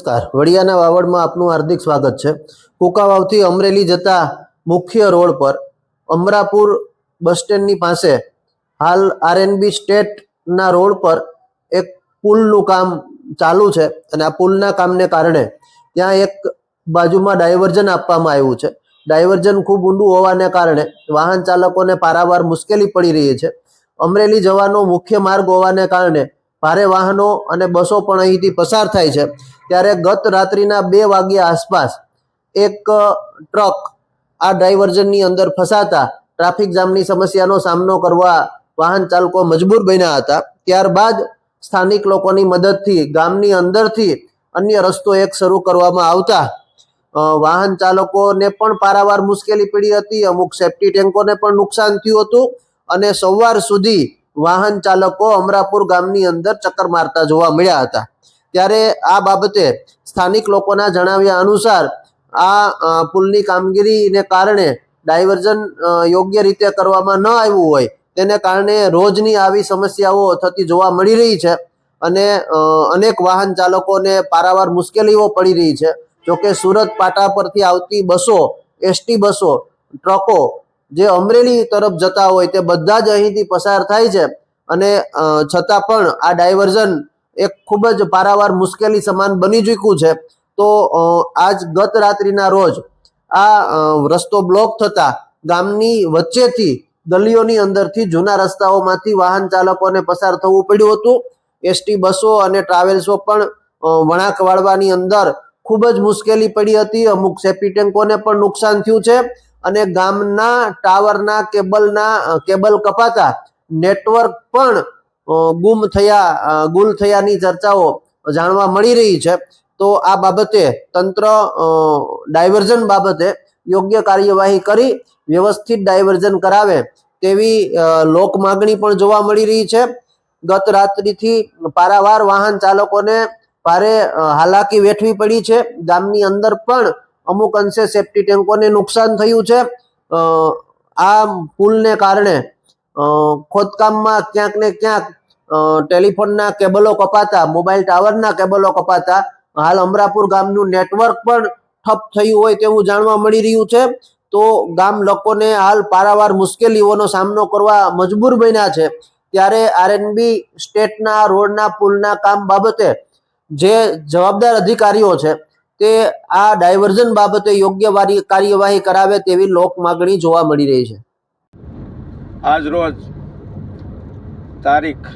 નમસ્કાર. વડિયાના વાવડમાં આપનું હાર્દિક સ્વાગત છે. કુકાવાવથી અમરેલી જતા મુખ્ય રોડ પર અમરાપુર બસ સ્ટેન્ડની પાસે હાલ આરએનબી સ્ટેટના રોડ પર એક પુલનું કામ ચાલુ છે અને આ પુલના કામને કારણે ત્યાં એક બાજુમાં ડાયવર્ઝન આપવામાં આવ્યું છે. ડાયવર્ઝન ખૂબ ઊંડું હોવાને કારણે વાહન ચાલકોને પારાવાર મુશ્કેલી પડી રહી છે. અમરેલી જવાનો મુખ્ય માર્ગ હોવાને કારણે ભારે વાહનો અને બસો પણ અહીંથી પસાર થાય છે. ત્યારે ગત રાત્રિના બે વાગ્યા આસપાસ એક ટ્રક આ ડાયવર્ઝનની અંદર ફસાતા ટ્રાફિક જામની સમસ્યાનો સામનો કરવા વાહન ચાલકો મજબૂર બન્યા હતા. ત્યારબાદ સ્થાનિક લોકોની મદદથી ગામની અંદરથી અન્ય રસ્તો એક શરૂ કરવામાં આવતા. વાહન ચાલકોને પણ પારાવાર મુશ્કેલી પડી હતી. અમુક સેફ્ટી ટેન્કોને પણ નુકસાન થયું હતું અને સવાર સુધી વાહન ચાલકો અમરાપુર ગામની અંદર ચક્કર મારતા જોવા મળ્યા હતા. ત્યારે આ બાબતે સ્થાનિક લોકોના જણાવ્યા અનુસાર આ પુલની કામગીરીને કારણે ડાયવર્ઝન યોગ્ય રીતે કરવામાં ન આવ્યું હોય તેને કારણે રોજની આવી સમસ્યાઓ થતી જોવા મળી રહી છે અને અનેક વાહન ચાલકોને પારાવાર મુશ્કેલીઓ પડી રહી છે. જોકે સુરત પાટા પરથી આવતી બસો, એસટી બસો, ટ્રકો જે અમરેલી તરફ જતા હોય તે બધા જ અહીંથી પસાર થાય છે અને છતાં પણ આ ડાયવર્ઝન એક ખૂબ જ પારાવાર મુશ્કેલી સમાન બની ચૂક્યું છે. તો આજ ગત રાત્રિના રોજ આ રસ્તો બ્લોક થતા ગામની વચ્ચેથી ગલીઓની અંદરથી જૂના રસ્તાઓમાંથી વાહન ચાલકોને પસાર થવું પડ્યું હતું. એસટી બસો અને ટ્રાવેલ્સો પણ વળાંક વાળવાની અંદર ખૂબ જ મુશ્કેલી પડી હતી. અમુક સેપી ટેન્કોને પણ નુકસાન થયું છે અને ગામના ટાવરના કેબલના કેબલ કપાતા નેટવર્ક પણ ગુમ થયા ગુલ થયાની ચર્ચાઓ જાણવા મળી રહી છે. તો આ બાબતે તંત્ર ડાયવર્ઝન બાબતે યોગ્ય કાર્યવાહી કરી, વ્યવસ્થિત ડાયવર્ઝન કરાવે તેવી લોક માગણી પણ જોવા મળી રહી છે. ગત રાત્રિથી પારાવાર વાહન ચાલકોને ભારે હાલાકી વેઠવી પડી છે. ગામની અંદર પણ અમુક અંશે સેફ્ટી ટેન્કોને નુકસાન થયું છે. આ પુલને કારણે ખોદકામમાં ક્યાંક ને ક્યાંક ટેલિફોનના કેબલો કપાતા, મોબાઈલ ટાવરના કેબલો કપાતા. હાલ અમરાપુર ગામનું નેટવર્ક પણ ઠપ થયું હોય તેવું જાણવા મળી રહ્યું છે. તો ગામ લોકોને હાલ પારાવાર મુશ્કેલીઓનો સામનો કરવા મજબૂર બન્યા છે. ત્યારે આરએનબી સ્ટેટના, રોડના, પુલના કામ બાબતે જે જવાબદાર અધિકારીઓ છે, તે આ ડાયવર્ઝન બાબતે યોગ્ય કાર્યવાહી કરાવે તેવી લોક માગણી જોવા મળી રહી છે. આજ રોજ તારીખ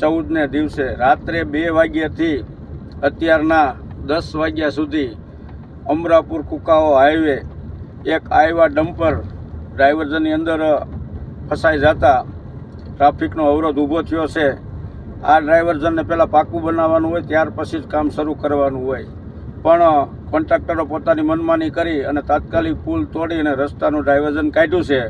ચૌદને દિવસે રાત્રે બે વાગ્યાથી અત્યારના દસ વાગ્યા સુધી અમરાપુર કુકાઓ હાઈવે એક આયવા ડમ્પર ડ્રાઈવર્ઝનની અંદર ફસાઈ જતા ટ્રાફિકનો અવરોધ ઊભો થયો છે. આ ડ્રાઈવર્ઝનને પહેલાં પાકું બનાવવાનું હોય, ત્યાર પછી જ કામ શરૂ કરવાનું હોય. પણ કોન્ટ્રાક્ટરો પોતાની મનમાની કરી અને તાત્કાલિક પુલ તોડીને રસ્તાનું ડાયવર્ઝન કાઢ્યું છે.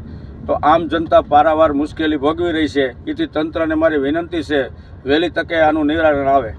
તો આમ જનતા પારાવાર મુશ્કેલી ભોગવી રહી છે. એથી તંત્રને મારી વિનંતી છે, વહેલી તકે આનું નિવારણ આવે.